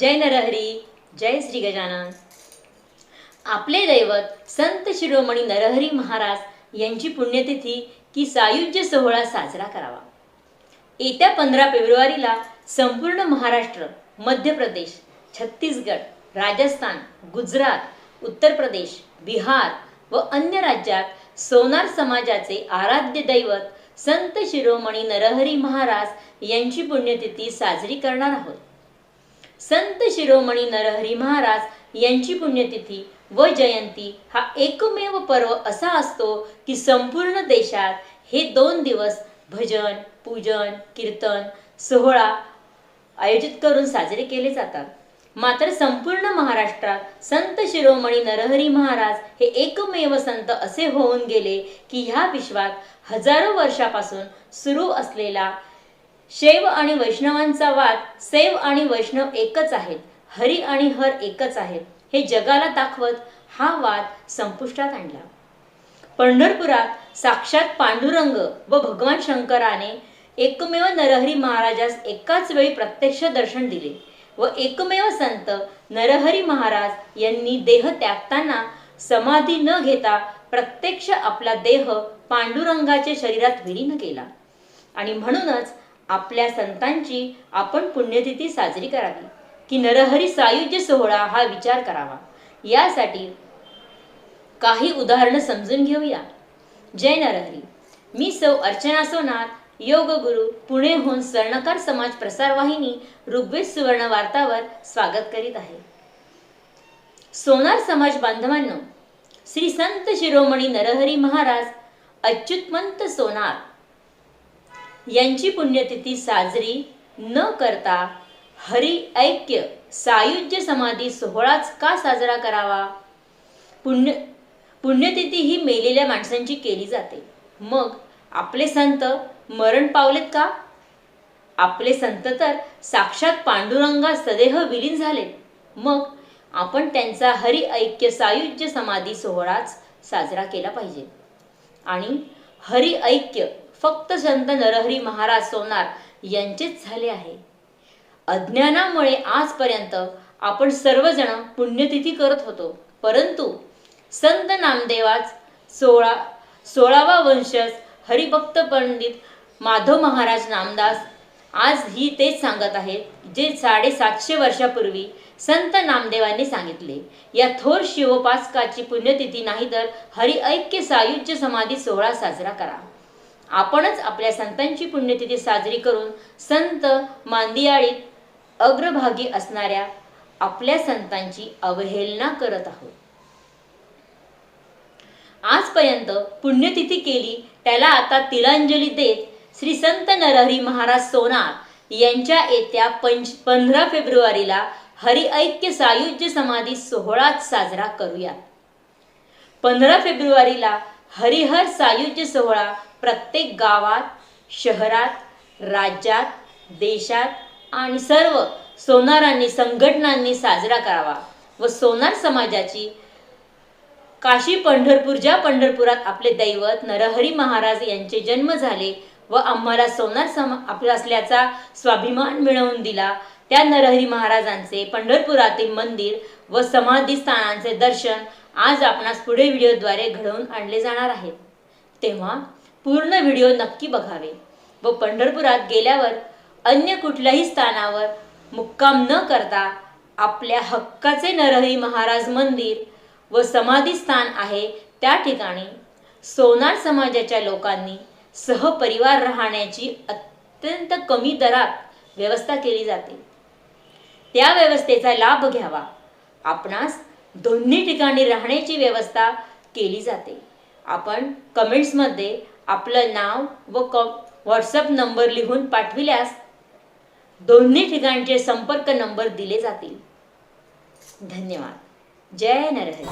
जय नरहरी जय श्री गजानन. आपले दैवत संत शिरोमणी नरहरी महाराज यांची पुण्यतिथी की सायुज्य सोहळा साजरा करावा. येत्या पंधरा फेब्रुवारीला संपूर्ण महाराष्ट्र मध्य प्रदेश छत्तीसगड राजस्थान गुजरात उत्तर प्रदेश बिहार व अन्य राज्यात सोनार समाजाचे आराध्य दैवत संत शिरोमणी नरहरी महाराज यांची पुण्यतिथी साजरी करणार आहोत. संत शिरोमणी नरहरी महाराज यांची पुण्यतिथी व जयंती हा एकमेव पर्व असा असतो की संपूर्ण देशात हे दोन दिवस भजन पूजन कीर्तन सोहळा आयोजित करून साजरे केले जातात. मात्र संपूर्ण महाराष्ट्रात संत शिरोमणी नरहरी महाराज हे एकमेव संत असे होऊन गेले की ह्या विश्वात हजारो वर्षापासून सुरू असलेला शैव आणि वैष्णवांचा वाद सैव आणि वैष्णव एकच आहेत हरी आणि हर एकच आहेत हे जगाला दाखवत हा वाद संपुष्टात आणला. पंढरपुरात साक्षात पांडुरंग व भगवान शंकराने एकमेव नरहरी महाराजास एकाच वेळी प्रत्यक्ष दर्शन दिले व एकमेव संत नरहरी महाराज यांनी देह त्यागताना समाधी न घेता प्रत्यक्ष आपला देह पांडुरंगाच्या शरीरात विलीन केला. आणि म्हणूनच आपल्या संतांची आपण पुण्यतिथी साजरी करावी. की नरहरी सायुज्य सोहळा हा विचार करावा. यासाठी काही उदाहरणं समजून घेऊया. जय नरहरी. मी सौ अर्चना सोनार योग गुरु पुणेहून स्वर्णकार समाज प्रसार वाहिनी ऋग्वेद सुवर्ण वार्तावर स्वागत करीत आहे. सोनार समाज बांधवांनो श्री संत शिरोमणी नरहरी महाराज अच्युतमंत सोनार यांची पुण्यतिथी साजरी न करता हरी ऐक्य सायुज्य समाधी सोहळाच का साजरा करावा? पुण्य पुण्यतिथी ही मेलेल्या माणसांची केली जाते. मग आपले संत मरण पावलेत का? आपले संत तर साक्षात पांडुरंगा सदेह विलीन झालेत मग आपण त्यांचा हरी ऐक्य सायुज्य समाधी सोहळाच साजरा केला पाहिजे. आणि हरी ऐक्य फक्त संत नरहरी महाराज सोनार यांचेच झाले आहे. अज्ञानामुळे आजपर्यंत आपण सर्वजण पुण्यतिथी करत होतो. परंतु संत नामदेवाच सोळा सोळावा वंशज हरिभक्त पंडित माधव महाराज नामदास आज ही तेच सांगत आहेत जे साडेसातशे वर्षापूर्वी संत नामदेवांनी सांगितले. या थोर शिवोपासकाची पुण्यतिथी नाही तर हरि ऐक्य सायुज्य समाधी सोहळा साजरा करा. आपणच आपल्या संतांची पुण्यतिथी साजरी करून संत मांदियाळीत अग्रभागी असणाऱ्या आपल्या संतांची अवहेलना करत आहोत. आजपर्यंत पुण्यतिथी केली त्याला आता तिलांजली देत श्री संत नरहरी महाराज सोनार यांच्या येत्या पंच पंधरा फेब्रुवारीला हरिऐक्य सायुज्य समाधी सोहळाच साजरा करूया पंधरा फेब्रुवारीला हरिहर सायुज्य सोहळा प्रत्येक गावात शहरात राज्यात देशात आणि सर्व सोनारांनी संघटनांनी साजरा करावा व सोनार समाजाची काशी पंढरपूर ज्या पंढरपुरात आपले दैवत नरहरी महाराज यांचे जन्म झाले व आम्हाला सोनार सम आपला असल्याचा स्वाभिमान मिळवून दिला त्या नरहरी महाराजांचे पंढरपुरातील मंदिर व समाधी स्थानांचे दर्शन आज आपणास पुढे व्हिडिओद्वारे घडवून आणले जाणार आहेत तेव्हा पूर्ण व्हिडिओ नक्की बघावे व पंढरपुरात गेल्यावर अन्य कुठल्याही स्थानावर मुक्काम न करता आपल्या हक्काचे नरहरी महाराज मंदिर व समाधी स्थान आहे त्या ठिकाणी सोनार समाजाच्या लोकांनी सहपरिवार राहण्याची अत्यंत कमी दरात व्यवस्था केली जाते. त्या व्यवस्थेचा लाभ घ्यावा. आपणास दोन्ही ठिकाणी राहण्याची व्यवस्था केली जाते. आपण कमेंट्समध्ये आपलं नाव व क व्हॉट्सअप नंबर लिहून पाठविल्यास दोन्ही ठिकाणचे संपर्क नंबर दिले जातील. धन्यवाद. जय नरहरी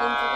Thank you.